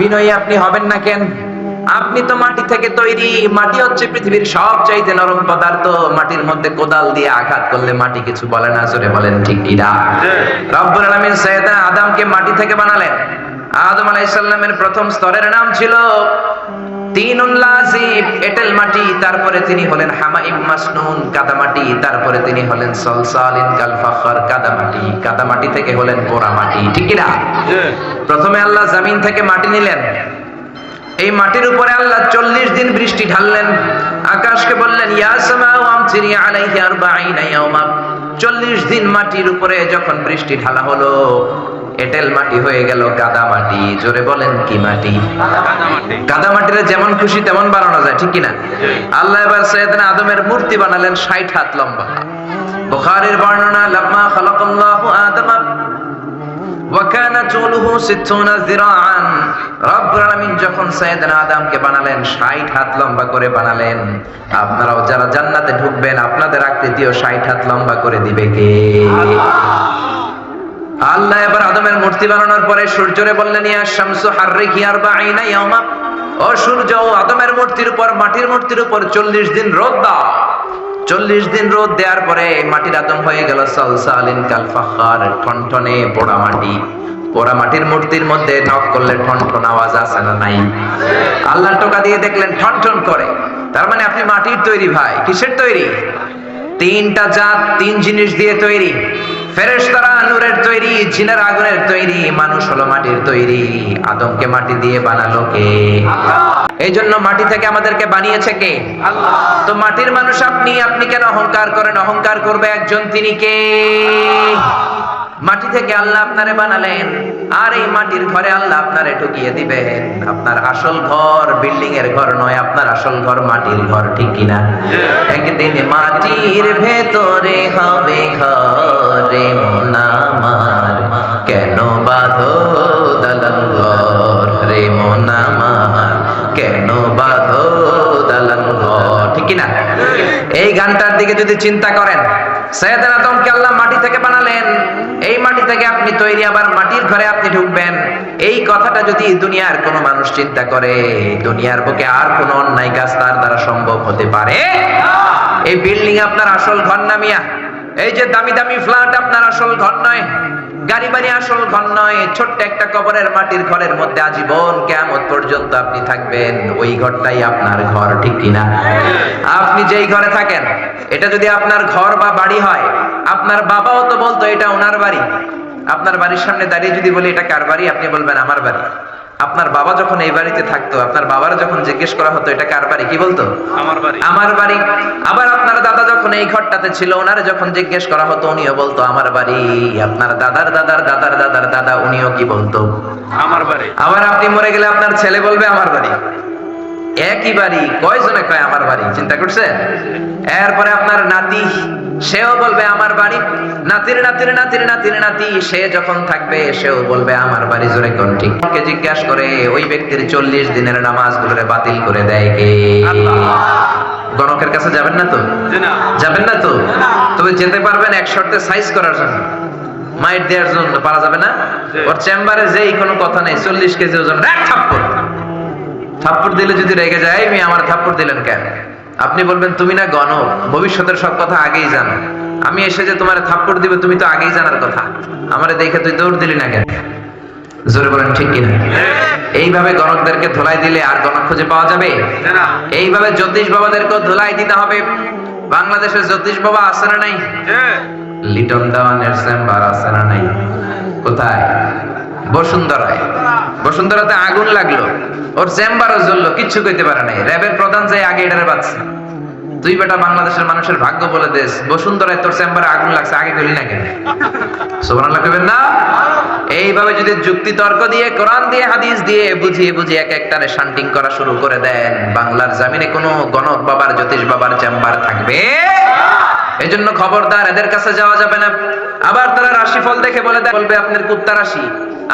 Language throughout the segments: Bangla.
বিনয়ী আপনি হবেন না কেন? আপনি তো মাটি থেকে তৈরি। মাটি হচ্ছে পৃথিবীর সবচাইতে নরম পদার্থ। মাটির মধ্যে কোদাল দিয়ে আঘাত করলে মাটি কিছু বলে না জোরে বলেন ঠিক ইরা রব্বুল আলামিন সাইয়েদনা আদমকে মাটি থেকে বানালেন। আদম আলাইহিস সালামের প্রথম স্তরের নাম ছিল এটেল মাটি তারপরে তিনি হলেন হামাইম মাসনুন কাদা মাটি তারপরে তিনি হলেন সলসালিন কাল ফাখর কাদা মাটি কাদা মাটি থেকে হলেন পোড়া মাটি ঠিক না প্রথমে আল্লাহ জমিন থেকে মাটি নিলেন। এই মাটির উপরে আল্লাহ চল্লিশ দিন বৃষ্টি ঢাললেন। আকাশকে বললেন ইয়া চল্লিশ দিন মাটির উপরে যখন বৃষ্টি ঢালা হলো এটেল মাটি হয়ে গেল কাদা মাটি। জোরে বলেন কি মাটি? কাদা মাটিরে যেমন খুশি তেমন বানানো যায়, ঠিক কিনা? আল্লাহ এবার সৈয়দনা আদমের মূর্তি বানালেন ষাট হাত লম্বা। বুখারীর বর্ণনা, লাম্মা খালাকাল্লাহু আদমা ওয়াকান চুলুহু সিত্তুনা যিরাআন। রব্বুল আলামিন যখন সাইয়েদনা আদমকে বানালেন 60 হাত লম্বা করে বানালেন। আপনারাও যারা জান্নাতে ঢুকবেন, আপনাদের আকৃতিও 60 হাত লম্বা করে দিবে কে? আল্লাহ এবার আদমের মূর্তি বানানোর পরে সূর্যরে বললেন, ইয়া শামসু ও আদমের মূর্তির উপর, মাটির মূর্তির উপর 40 দিন রোদ দাও। চল্লিশ দিন রোদ দেওয়ার পরে মাটির আদম হয়ে গেল সালসালিন কাল ফাখার, ঠনঠনে পোড়া মাটি। পোড়া মাটির মূর্তির মধ্যে নক করলে ঠনঠন আওয়াজ আসে না নাই? আল্লাহ টোকা দিয়ে দেখলেন ঠনঠন করে। তার মানে আপনি মাটির তৈরি ভাই, কিসের তৈরি? তিনটা জাত, তিন জিনিস দিয়ে তৈরি। ফেরেশতারা নূরের তৈরি জিনের আগুনের তৈরি মানুষ হলো মাটির তৈরি। আদমকে মাটি দিয়ে বানালো কে? এই জন্য মাটি থেকে আমাদেরকে বানিয়েছে কে? তো মাটির মানুষ আপনি আপনি কেন অহংকার করেন? অহংকার করবে একজন তিনি কে? মাটি থেকে আল্লাহ আপনারে বানালেন আর এই মাটির ঘরে আল্লাহ আপনারে ঢুকিয়ে দিবেন। আপনার আসল ঘর বিল্ডিং এর ঘর নয় আপনার আসল ঘর মাটির ঘর ঠিক কিনা? একদিন মাটির ভেতরে হবে ঘরে। মোনামার কেন বাঁধো দালান ঘর রে মোনামার? কেন বাঁধো দালান ঘর ঠিক কিনা? এই গানটার দিকে যদি চিন্তা করেন সৈয়দ আদমকে আল্লাহ মাটি থেকে বানালেন। এই মাটি থেকে আপনি তৈরি, আবার মাটির ঘরে আপনি ঢুকবেন। এই কথাটা যদি দুনিয়ার কোন মানুষ চিন্তা করে, দুনিয়ার বুকে আর কোন অন্যায় কাজ তার দ্বারা সম্ভব হতে পারে? এই বিল্ডিং আপনার আসল ঘর না মিয়া? এই যে দামি দামি ফ্ল্যাট আপনার আসল ঘর নয়, গাড়ি বাড়ি আসল ঘর নয়, ছোট্ট একটা কবরের মাটির ঘরের মধ্যে আজীবন কেমন পর্যন্ত আপনি থাকবেন। ওই ঘরটাই আপনার ঘর, ঠিক কিনা আপনি যেই ঘরে থাকেন, এটা যদি আপনার ঘর বা বাড়ি হয়, আপনার বাবাও তো বলতো এটা ওনার বাড়ি। আপনার বাড়ির সামনে দাঁড়িয়ে যদি বলি, এটা কার বাড়ি? আপনি বলবেন, আমার বাড়ি। আপনার বাবা যখন এই বাড়িতে থাকতো আপনার বাবার যখন জিজ্ঞেস করা হতো এটা কার বাড়ি কি বলতো? আমার বাড়ি। আমার বাড়ি। আবার আপনার দাদা যখন এই ঘরটাতে ছিল ওনারে যখন জিজ্ঞেস করা হতো উনিও বলতো আমার বাড়ি। আপনার দাদার দাদার দাদার দাদার দাদা উনিও কি বলতো? আমার বাড়ি। আবার আপনি মরে গেলে আপনার ছেলে বলবে আমার বাড়ি। একই বাড়ি কয়জনে কয় আমার বাড়ি? চিন্তা করছেন? এরপরে আপনার নাতি সেও বলবে আমার বাড়ি, নাতির নাতির নাতির নাতির নাতি, সে যখন থাকবে সেও বলবে আমার বাড়ি জোরে কোন ঠিক জিজ্ঞাসা করে, ওই ব্যক্তির চল্লিশ দিনের নামাজ গুলোরে বাতিল করে দেয় কে? গণকের কাছে যাবেন না তো? যাবেন না তো? তবে যেতে পারবেন এক শর্তে সাইজ করার জন্য। মাইট দেওয়ার জন্য পারা যাবে না? ওর চেম্বারে যেই কোনো কথা নেই, চল্লিশ কেজি ওজন, এক থাপ্পড়। থাপ্পড় দিলে যদি রেগে যায় আমি আমার থাপ্পড় দিলেন কেন? আপনি বলবেন তুমি না গণক ভবিষ্যতের সব কথা আগেই জানো। আমি এসে যে তোমার থাপ্পড় দিবে তুমি তো আগেই জানার কথা। আমারে দেখে তুই দৌড় দিলি না কেন? জোরে বলেন ঠিক কিনা? এইভাবে গণকদেরকে ধোলাই দিলে আর গণক খুঁজে পাওয়া যাবে? এইভাবে জ্যোতিষ বাবাদেরকেও ধুলাই দিতে হবে? বাংলাদেশের জ্যোতিষ বাবা আছে না নাই? জি লিটন দেওয়ানের চেম্বার আছে না নাই? কোথায়? বসুন্ধরায় বসুন্ধরাতে আগুন লাগল। ওর চেম্বারও জ্বললো, কিচ্ছু কইতে পারে নাই। র্যাবের প্রধান যাই আগে এটারে বাঁচছে। তুই বেটা বাংলাদেশের মানুষের ভাগ্য বলে দেশ বসুন্ধরায় তোর চেম্বারে আগুন লাগছে, আগে গলি না কেন? সুবহানাল্লাহ কইবেন না? এইভাবে যদি যুক্তি তর্ক দিয়ে, কোরআন দিয়ে, হাদিস দিয়ে বুঝিয়ে বুঝিয়ে এক একটারে শান্টিং করা শুরু করে দেন, বাংলার জামিনে কোনো গণক বাবার, জ্যোতিষ বাবার চেম্বার থাকবে? এই জন্য খবরদার, এদের কাছে যাওয়া যাবে না। আবার তারা রাশিফল দেখে বলে বলবে আপনার কুত্তা রাশি।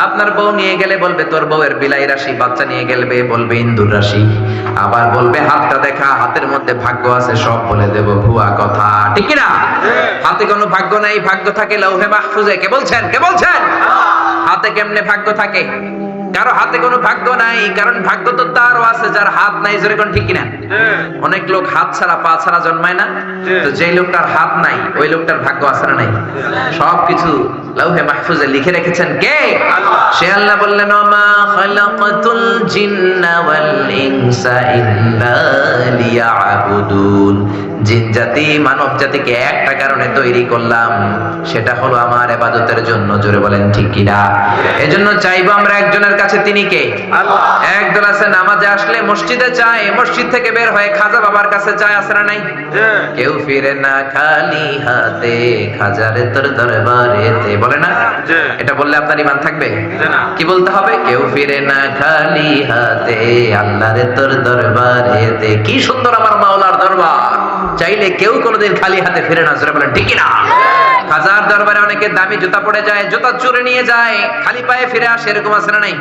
আপনার বউ নিয়ে গেলে বলবে, তোর বউয়ের বিলাই রাশি, বাচ্চা নিয়ে গেলে বলবে, ইন্দুর রাশি। আবার বলবে, হাতটা দেখা, হাতের মধ্যে ভাগ্য আছে, সব বলে দেব, ভুয়া কথা। ঠিক না হাতে কোনো ভাগ্য নাই, ভাগ্য থাকে লৌহে মাহফুজে। কে বলছেন? কে বলছেন? হাতে কেমনে ভাগ্য থাকে? কারও হাতে কোনো ভাগ্য নাই, কারণ ভাগ্য তো তারও আছে, যার হাত নাই, জোরে কোন ঠিক কিনা? অনেক লোক হাত ছাড়া, পা ছাড়া জন্মায় না। তো যেই লোকটার হাত নাই, ওই লোকটার ভাগ্য আছে না নাই? সবকিছু লাউহে মাহফুজে লিখে রেখেছেন কে? সে আল্লাহ বললেন মা খালাকাতুল জিন্না ওয়াল ইনসা ইল্লা লিয়াবুদুন। জিন জাতি মানব জাতিকে একটা কারণে তৈরি করলাম সেটা হলো আমার ইবাদতের জন্য জোরে বলেন ঠিক কিনা? এজন্য চাইব আমরা একজনের কাছে তিনি কে? একদল আছে নামাজে আসলে মসজিদে যায় মসজিদ থেকে বের হয়ে খাজা বাবার কাছে যায় আসে না নাই? কেউ ফিরে না খালি হাতে খাজারে তোর দরবারেতে বলে না। এটা বললে আপনার ইমান থাকবে? না। কি বলতে হবে? কেউ ফিরে না খালি হাতে আল্লাহরে তোর দরবারেতে কি সুন্দর আমার মাওলার দরবার? চাইলে কেউ কোনোদিন খালি হাতে ফিরে না। জোরে বলেন ঠিকই না হাজার দরবারে অনেকে দামি জুতা পড়ে যায় জুতা চুরে নিয়ে যায় খালি পায়ে ফিরে আসে এরকম আছে না নাই?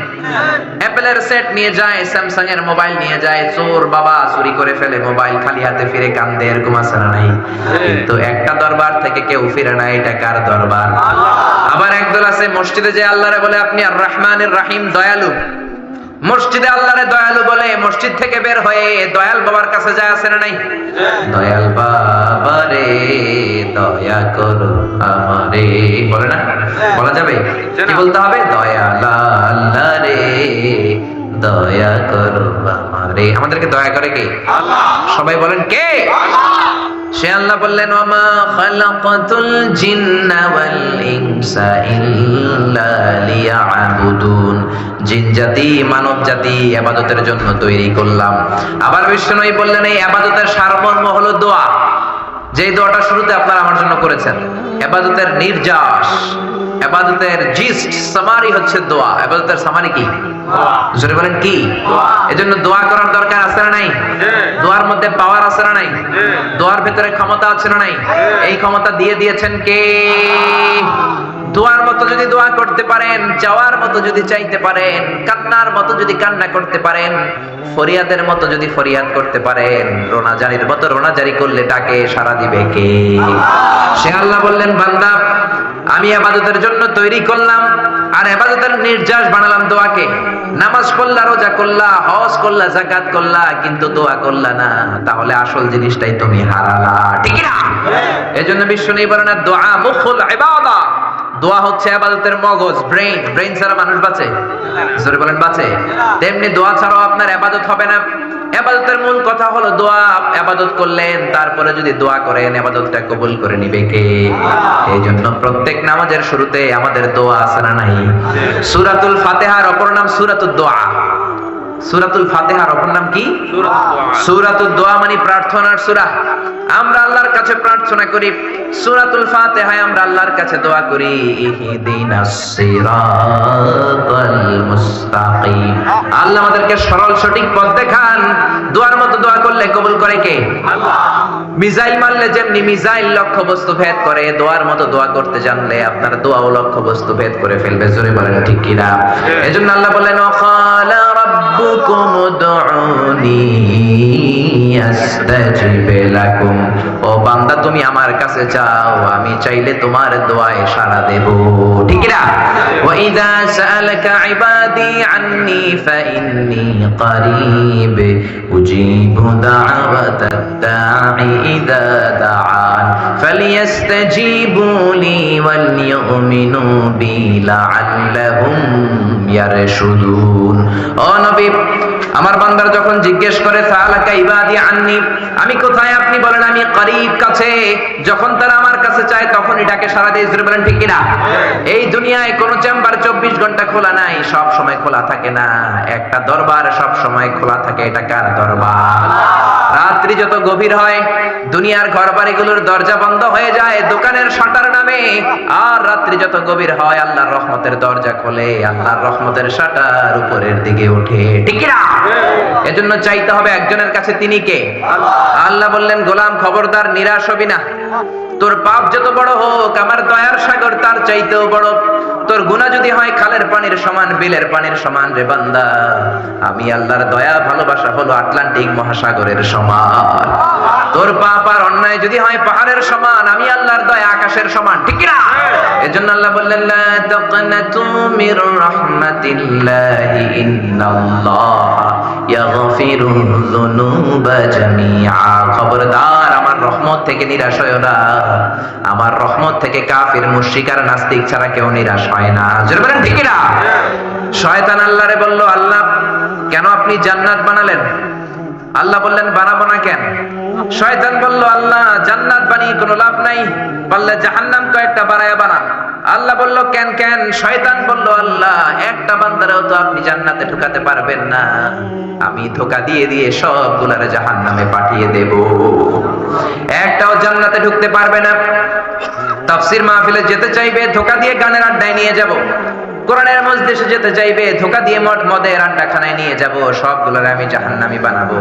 অ্যাপেলের সেট নিয়ে যায় স্যামসাং এর মোবাইল নিয়ে যায় চোর বাবা চুরি করে ফেলে মোবাইল খালি হাতে ফিরে কান্দে এরকম আছে না নাই? কিন্তু একটা দরবার থেকে কেউ ফিরে না এটা কার দরবার? আবার একদল আছে মসজিদে যে আল্লাহরে বলে আপনি আর রহমানের রাহিম দয়ালু। মসজিদে আল্লাহরে দয়ালু বলে মসজিদ থেকে বের হয়ে দয়াল বাবার কাছে যায় আছে না নাই? দয়াল বাবা রে দয়া করো আমারে। বলে না? বলা যাবে? কি বলতে হবে? দয়াল আল্লাহ রে দয়া করো আমারে। আমাদেরকে দয়া করে কে? সবাই বলেন কে? সে আল্লাহ বললেন আমা খালাকাতুল জিন্না ওয়াল ইনসা ইল্লা লিয়াবুদুন। জিন জাতি, মানব জাতি ইবাদতের জন্য তৈরি করলাম। আবার বিষ্ণুই বললেন, এই ইবাদতের সারমর্ম হলো দোয়া। যে দোয়াটা শুরুতে আপনারা আমার জন্য করেছেন ইবাদতের নির্যাস। ইবাদতের জিস্ট সামারি হচ্ছে দোয়া। ইবাদতের সামারি কি? জোরে বলেন কি? এজন্য দোয়া করার দরকার আছে না নাই? দোয়ার মধ্যে পাওয়ার আছে না নাই? দোয়ার ভেতরে ক্ষমতা আছে না নাই? এই ক্ষমতা দিয়ে দিয়েছেন কে? দোয়ার মতো যদি দোয়া করতে পারেন চাওয়ার মতো যদি চাইতে পারেন কান্নার মতো যদি কান্না করতে পারেন ফরিয়াদের মতো যদি ফরিয়াদ করতে পারেন রোনাজারির মতো রোনাজারি করলে তাকে সারা দিবে কে? সে আল্লাহ বললেন বান্দা আমি আবাদতের জন্য তৈরি করলাম আর আবাদতের নির্যাস বানালাম দোয়াকে। নামাজ করলা রোজা করলা হজ করলা জাকাত করলা কিন্তু দোয়া করলা না। তাহলে আসল জিনিসটাই তুমি হারালা ঠিক না এজন্য বিশ্ব নেই বলে না দোয়া মুখুল ইবাদা। দোয়া হচ্ছে আবাদতের মগজ ব্রেইন ব্রেইন ছাড়া মানুষ বাঁচে। জোরে বলেন, বাঁচে। তেমনি দোয়া ছাড়াও আপনার আবাদত হবে না। আবাদতের মূল কথা হলো দোয়া, আবাদত করলেন, তারপরে যদি দোয়া করেন, আবাদতটা কবুল করে নিবে কে? এই জন্য প্রত্যেক নামাজের শুরুতে আমাদের দোয়া আছে না নাই? সূরাতুল ফাতিহার অপর নাম সূরাতুদ দোয়া। সূরাতুল ফাতিহার অপর নাম কি? সূরাতুদ দোয়া মানে প্রার্থনার সূরা। আমরা আল্লাহর কাছে প্রার্থনা করি সূরাতুল ফাতিহায় আমরা আল্লাহর কাছে দোয়া করি ইহদিনাস সিরাতাল মুস্তাকিম। আল্লাহ আমাদেরকে সরল সঠিক পথ দেখান। দোয়ার মতো দোয়া করলে কবুল করে কে? মিসাইল মারলে যেমনি মিসাইল লক্ষ্য বস্তু ভেদ করে দোয়ার মতো দোয়া করতে জানলে আপনার দোয়াও লক্ষ্য বস্তু ভেদ করে ফেলবে জোরে বলেন ঠিক কিনা? এজন্য আল্লাহ বলেন ওয়াকালা রাব্বুকুম উদউনি আস্তাজিব লাকুম ও বান্দা তুমি আমার কাছে চাও আমি চাইলে তোমার দোয়ায় সাড়া দেব ঠিক না ওয়া ইযা সাআলাকা ইবাদি আন্নি ফাইন্নি قريب أجيب دعوة الداعي إذا دعان فليستجيبوا لي وليؤمنوا بي لعلهم يرشدون ও নবী আমার বান্দার যখন জিজ্ঞেস করে সালাকা ইবাদি আননি আমি কোথায় আপনি বলেন আমি করিব কাছে যখন তারা আমার কাছে চায় তখন এটাকে সারা দিয়ে জুড়ে বলেন ঠিক কিনা? এই দুনিয়ায় কোন চেম্বার চব্বিশ ঘণ্টা খোলা নাই সব সময় খোলা থাকে না। একটা দরবার সব সময় খোলা থাকে এটা কার দরবার? রাত্রি যত গভীর হয়, দুনিয়ার ঘর বাড়িগুলোর দরজা বন্ধ হয়ে যায়, দোকানের শাটার নামে। আর রাত্রি যত গভীর হয়, আল্লাহর রহমতের দরজা খোলে, আল্লাহর রহমতের শাটার উপরের দিকে ওঠে। ঠিক না এজন্য চাইতে হবে একজনের কাছে তিনি কে? আল্লাহ বললেন, গোলাম খবরদার, নিরাশ হবি না। তোর পাপ যত বড় হোক, আমার দয়ার সাগর তার চাইতেও বড়। তোর গুনাহ যদি হয়, খালের পানির সমান, বিলের পানির সমান রে বান্দা। আমি আল্লাহর দয়া, ভালোবাসা হলো আটলান্টিক মহাসাগরের সমান। তোর পাপ আর অন্যায় যদি হয়, পাহাড়ের সমান, আমি আল্লাহর দয়া, আকাশের সমান, ঠিক না এজন্য আল্লাহ বললেন, লা তাকনাতু মির রাহমাতিল্লাহি ইন্নাল্লাহ ইয়াগফিরু যুনুবা জামিআ। খবরদার আমার রহমত থেকে নিরাশ হয় না। আমার রহমত থেকে কাফির, মুশরিক আর নাস্তিক ছাড়া কেউ নিরাশ হয় না। জোরে ঠিক না শয়তান আল্লাহরে বলল, আল্লাহ, কেন আপনি জান্নাত বানালেন? আল্লাহ বললেন, বানাবো না কেন? শয়তান বলল, আল্লাহ, জান্নাত বানিয়ে কোনো লাভ নাই। পারলে জাহান্নাম কয়েকটা বানায় বানান। আল্লাহ বলল, কেন কেন? শয়তান বলল, আল্লাহ, একটা বান্দারেও তো আপনি জান্নাতে ঢুকাতে পারবেন না। আমি ধোকা দিয়ে দিয়ে সবগুলারে জাহান্নামে পাঠিয়ে দেব। একটাও জান্নাতে ঢুকতে পারবে না। তাফসির মাহফিলে যেতে চাইবে, ধোকা দিয়ে গানের আড্ডায় নিয়ে যাব। কোরআনের মজলিসে যেতে চাইবে, ধোকা দিয়ে মদ মদের আড্ডাখানায় নিয়ে যাব, সবগুলোর আমি জাহান্নামি বানাবো।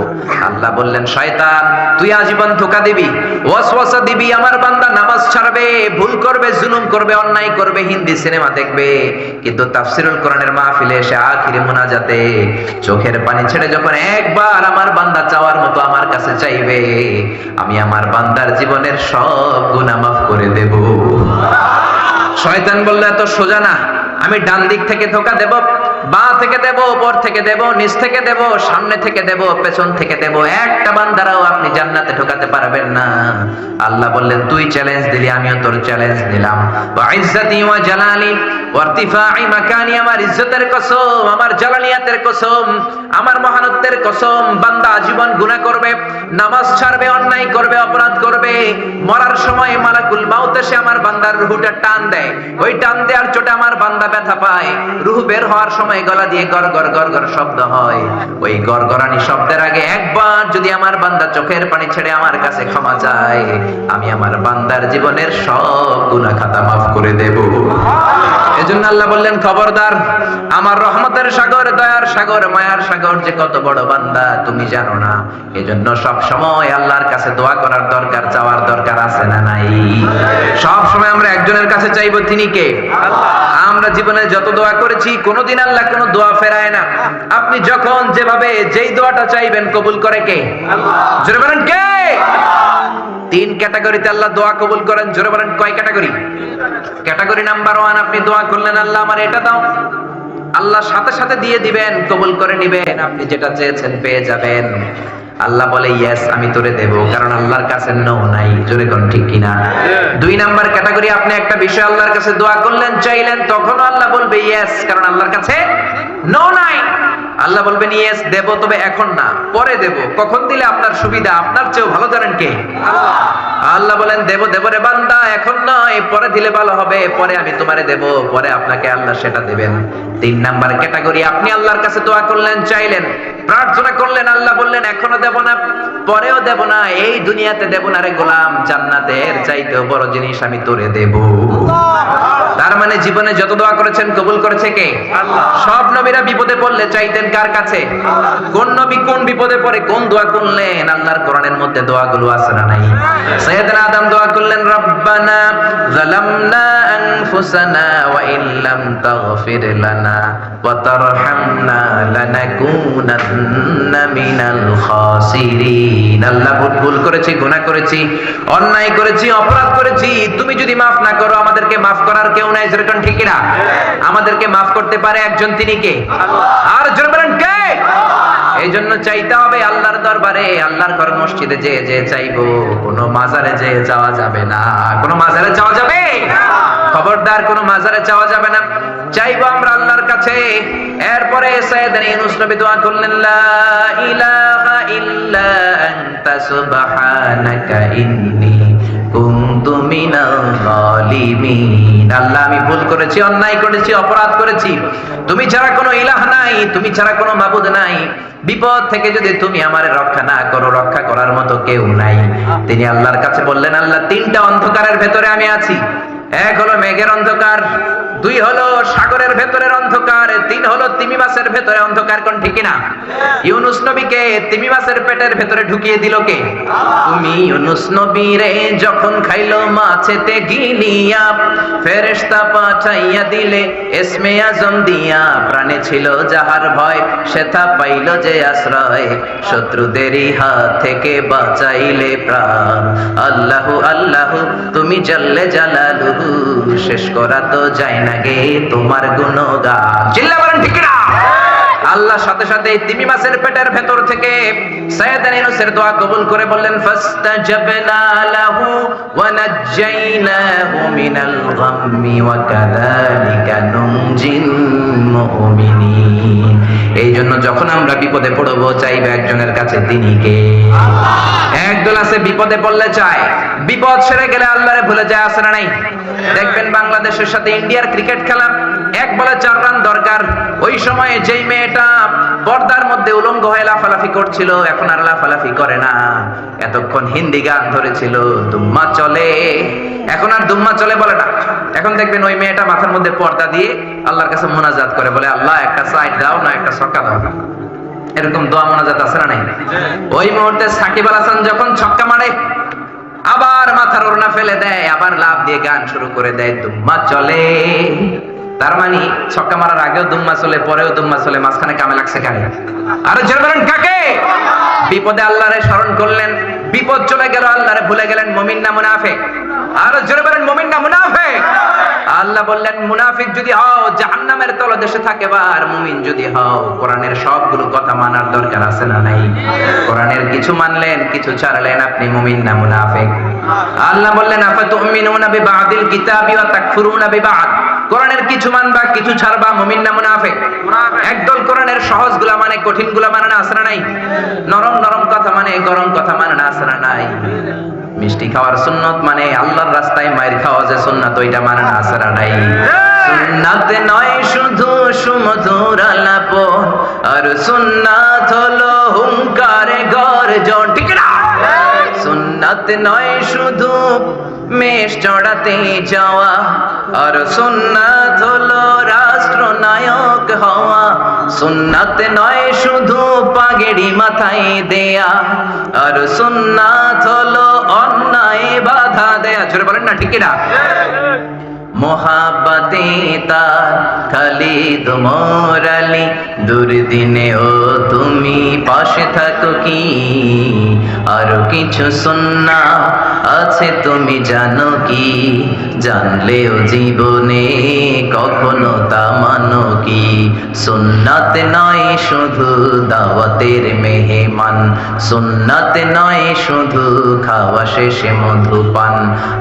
আল্লাহ বললেন, শয়তান, তুই আজীবন ধোকা দিবি, ওয়াসওয়াসা দিবি, আমার বান্দা নামাজ ছাড়বে, ভুল করবে, জুলুম করবে, অন্যায় করবে, হিন্দি সিনেমা দেখবে। কিন্তু তাফসিরুল কোরআনের মাহফিলে এসে আখিরে মোনাজাতে চোখের পানি ছেড়ে যখন একবার আমার বান্দা চাওয়ার মতো আমার কাছে চাইবে, আমি আমার বান্দার জীবনের সব গুনাহ মাফ করে দেব। শয়তান বললে, এত সোজা না আমি ডান দিক থেকে ধোকা দেব। বা থেকে দেব, উপর থেকে দেব, নিচ থেকে দেব, সামনে থেকে দেব, পেছন থেকে দেব। একটা বান্দারাও আপনি জান্নাতে ঢোকাতে পারবেন না। আল্লাহ বললেন, তুই চ্যালেঞ্জ দিলি, আমিও তোর চ্যালেঞ্জ দিলাম ইজ্জতি জালালি, ওয়া ইরতিফাই মাকানি, আমার ইজ্জতের কসম, আমার জালালিয়াতের কসম, আমার মহানত্বের কসম। বান্দা জীবন গুনাহ করবে, নামাজ ছাড়বে, অন্যায় করবে, অপরাধ করবে। মরার সময় মালাকুল মাউত এসে আমার বান্দার রুহুটা টান দেয়। ওই টান দেওয়ার চোটে আমার বান্দা ব্যথা পায়। রুহ বের হওয়ার সময় গলা দিয়ে গর গর গর গর শব্দ হয়। ওই গরগরানি শব্দের আগে একবার যদি আমার বান্দা চোখের পানি ছেড়ে আমার কাছে ক্ষমা চায়, আমি আমার বান্দার জীবনের সব গুনাহ খাতা মাফ করে দেব। এজন্য আল্লাহ বললেন, খবরদার, আমার রহমতের সাগর, দয়ার সাগর, মায়ার সাগর যে কত বড় বান্দা, তুমি জানো না। এজন্য সব সময় আল্লাহর কাছে দোয়া করার দরকার, চাওয়ার দরকার আছে না নাই? সব সময় আমরা একজনের কাছে চাইব, তিনি কে? আমরা জীবনে যত দোয়া করেছি, কোনোদিন আল্লাহ কোনো দোয়া ফেরায় না। আপনি যখন যেভাবে যেই দোয়াটা চাইবেন, কবুল করে কে? জোরে বলেন, কে? তিন ক্যাটাগরিতে আল্লাহ দোয়া কবুল করেন জোরে বলেন কয় ক্যাটাগরি? ক্যাটাগরি নাম্বার ওয়ান আপনি দোয়া করলেন আল্লাহ আমার এটা দাও। আল্লাহ সাথে সাথে দিয়ে দিবেন কবুল করে নিবেন আপনি যেটা চেয়েছেন পেয়ে যাবেন। আল্লাহ বলে ইয়েস আমি তোরে দেব কারণ আল্লাহর কাছে নো নাই। জোরে কোন ঠিক কিনা? দুই নাম্বার ক্যাটাগরি আপনি একটা বিষয় আল্লাহর কাছে দোয়া করলেন চাইলেন তখনও আল্লাহ বলবে ইয়েস কারণ আল্লাহর কাছে নো নাই। আল্লাহ বলবেন ইয়েস দেব তবে এখন না। পরে দেব। কখন দিলে আপনার সুবিধা? আপনার চেয়েও ভালো জানেন কে? আল্লাহ বলেন দেব দেব রে বান্দা এখন নয়। পরে দিলে ভালো হবে। পরে আমি তোমারে দেব। পরে আপনাকে আল্লাহ সেটা দেবেন। তিন নাম্বার ক্যাটাগরি আপনি আল্লাহর কাছে দোয়া করলেন চাইলেন। প্রার্থনা করলেন আল্লাহ বললেন এখনও দেব না পরেও দেব না। এই দুনিয়াতে দেব না রে গোলাম। জান্নাতের চাইতেও বড় জিনিস আমি তোরে দেব। তার মানে জীবনে যত দোয়া করেছেন কবুল করেছে কে? সব নবীরা বিপদে পড়লে চাইতেন কার কাছে? কোন নবী কোন বিপদে পড়ে কোন দোয়া করলেন? আল্লাহর কোরআনের মধ্যে দোয়াগুলো আছে না নাই? সৈয়দ আদম দোয়া করলেন রব্বানা যালামনা ওয়া ইল্লাম তাগফির লানা ওয়া তারহামনা লানাকুনান্না মিনাল খাসিরিন আল্লাহ ভুল করেছি, গুনাহ করেছি, অন্যায় করেছি, অপরাধ করেছি। তুমি যদি মাফ না করো, আমাদেরকে মাফ করার কেউ নাই যেরকম ঠিক না আমাদেরকে মাফ করতে পারে একজন, তিনি কে? আর জোরে বলেন, কে? এই জন্য চাইতে হবে আল্লাহর দরবারে, আল্লাহর ঘর মসজিদে যে যে চাইব। কোনো মাজারে যে যাওয়া যাবে না। কোনো মাজারে যাওয়া যাবে? খবরদার কোনো মাজারে যাওয়া যাবে না। চাইব আমরা আল্লাহর কাছে। এরপরে দোয়া করলেন অন্যায় করেছি, অপরাধ করেছি। তুমি ছাড়া কোনো নাই, তুমি ছাড়া কোনো নাই। বিপদ থেকে যদি তুমি আমার রক্ষা না রক্ষা করার মতো কেউ নাই। তিনি আল্লাহর কাছে বললেন, আল্লাহ, তিনটা অন্ধকারের ভেতরে আমি আছি। এক হলো মেঘের অন্ধকার দুই হলো সাগরের ভেতরের অন্ধকার, তিন হলো তিমি মাছের ভেতরে অন্ধকার, কোন ঠিক না ইউনুস নবীকে তিমি মাছের পেটের ভেতরে ঢুকিয়ে দিল কে? তুমি ইউনুস নবীরে যখন খাইলো মাছেতে গিলিয়া, ফেরেশতা পাঠাইয়া দিলে, এসমে আজম দিয়া, প্রাণে ছিল যাহার ভয়, সেথা পাইল যে আশ্রয়। শত্রুদেরই হাত থেকে বাঁচাইলে প্রাণ। আল্লাহ আল্লাহ, তুমি জাল্লে জালালুহু, শেষ করা তো যায় না। গে তোমার গুণগান। চিল্লা বলেন ঠিক না আল্লাহ সাথে সাথে তিমি মাছের পেটের ভেতর থেকে সাইয়েদান ইউনূসের দোয়া কবুল করে বললেন ফাস্তাজাবনা লাহু ওয়া নাজ্জাইনাহু মিনাল গাম্মি ওয়া কাযালিকা নুনজিল মুমিনিন। এই জন্য যখন আমরা বিপদে পড়ব চাইবে একজনের কাছে তিনি কে? একদল আছে বিপদে পড়লে চায়। বিপদ সেরে গেলে আল্লাহরে ভুলে যায় আসে না নাই? দেখবেন বাংলাদেশের সাথে ইন্ডিয়ার ক্রিকেট খেলা এক বলে চার রান দরকার। ওই সময়ে যেই মেয়েটা পর্দার মধ্যে উলঙ্গ হয়ে লাফালাফি করছিল, এখন আর লাফালাফি করে না। এতক্ষণ হিন্দি গান ধরেছিল, দুম্মা চলে। এখন আর দুম্মা চলে বলে না। এখন দেখবেন ওই মেয়েটা মাথার মধ্যে পর্দা দিয়ে আল্লাহর কাছে মোনাজাত করে, বলে, আল্লাহ, একটা সাইড দাও, না একটা ছক্কা দাও। এরকম দোয়া মোনাজাত আছে না নাই? ওই মুহূর্তে সাকিব আল হাসান যখন ছক্কা মারে, আবার মাথার ওড়না ফেলে দেয়, আবার লাভ দিয়ে গান শুরু করে দেয়, দুম্মা চলে। তার মানে ছক্কা মারার আগেও দুম্মা চলে, পরেও দুম্মা চলে, মাঝখানে কামে লাগছে কানে আরে জোরে বলেন, কাকে? বিপদে আল্লাহরে স্মরণ করলেন, বিপদ চলে গেল, আল্লাহরে ভুলে গেলেন মুমিন না মুনাফিক। আরও জোরে বলেন, মুমিন না মুনাফিক। আল্লাহ বললেন, মুনাফিক যদি হও, জাহান্নামের তলদেশে থাকে বা, আর মুমিন যদি হও, কোরআনের সবগুলো কথা মানার দরকার আছে না নাই? কোরআনের কিছু মানলেন, কিছু ছাড়লেন, আপনি মুমিন না মুনাফিক। আল্লাহ বললেন আফা তুমিনুনা বিবাদিল কিতাবি ওয়া তাকফুরুনা বিবাদ। কোরআনের কিছু মানবা, কিছু ছাড়বা, মুমিন না মুনাফিক? একদল কোরআনের সহজগুলা মানে কঠিনগুলা মানে না আসরা নাই? নরম নরম কথা মানে গরম কথা মানে না আসরা নাই? মিষ্টি খাওয়ার সুন্নত মানে আল্লাহর রাস্তায় মায়ের খাওয়া যে সুন্নাত, ওইটা মানে না আসরা নাই? সুন্নাত নয়, শুধু সুমধুর আলাপ। আর সুন্নাত হলো হুঙ্কারে, গর্জন, ঠিক সুন্নাত নয়, শুধু মেষ চড়াতে যাওয়া। আর সুন্নাত হলো রাষ্ট্রনায়ক হওয়া। সুন্নাত নয়, শুধু পাগড়ি মাথায় দেয়া। আর সুন্নাত হলো অন্যায়, বাধা দেয়া। ছোট বলেন না, ঠিক না মোহাব্বতে তার খালিদ মোরালি দুর্দিনে ও তুমি পাশে থাকো কি আরও কিছু সুন্না আছে তুমি জানো কি? জানলেও জীবনে কখনো তা মানো কি? সুন্নাত নয় শুধু দাওয়াতের মেহমান। সুন্নাত নয় শুধু খাওয়া শেষে মধুপান।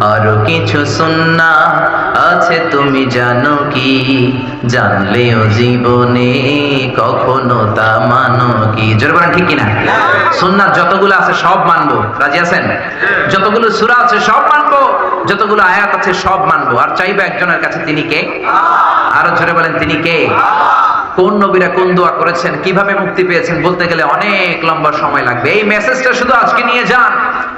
আরও কিছু সুন্না আছে, তুমি জানো কি? জানলেও জীবনে কখনো তা মানো কি? জোরে বলেন, ঠিক কিনা? সুন্নাত যতগুলো আছে সব মানবো। রাজি আছেন? যতগুলো সূরা আছে সব মানবো। যতগুলো আয়াত আছে সব মানবো। আর চাইব একজনের কাছে তিনি কে? আরও জোরে বলেন, তিনি কে? কোন নবীরা কোন দোয়া করেছেন? কীভাবে মুক্তি পেয়েছেন? বলতে গেলে অনেক লম্বা সময় লাগবে। এই মেসেজটা শুধু আজকে নিয়ে যান।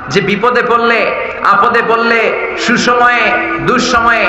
যে বিপদে পড়লে, আপদে পড়লে, সুসময়ে, দুঃসময়ে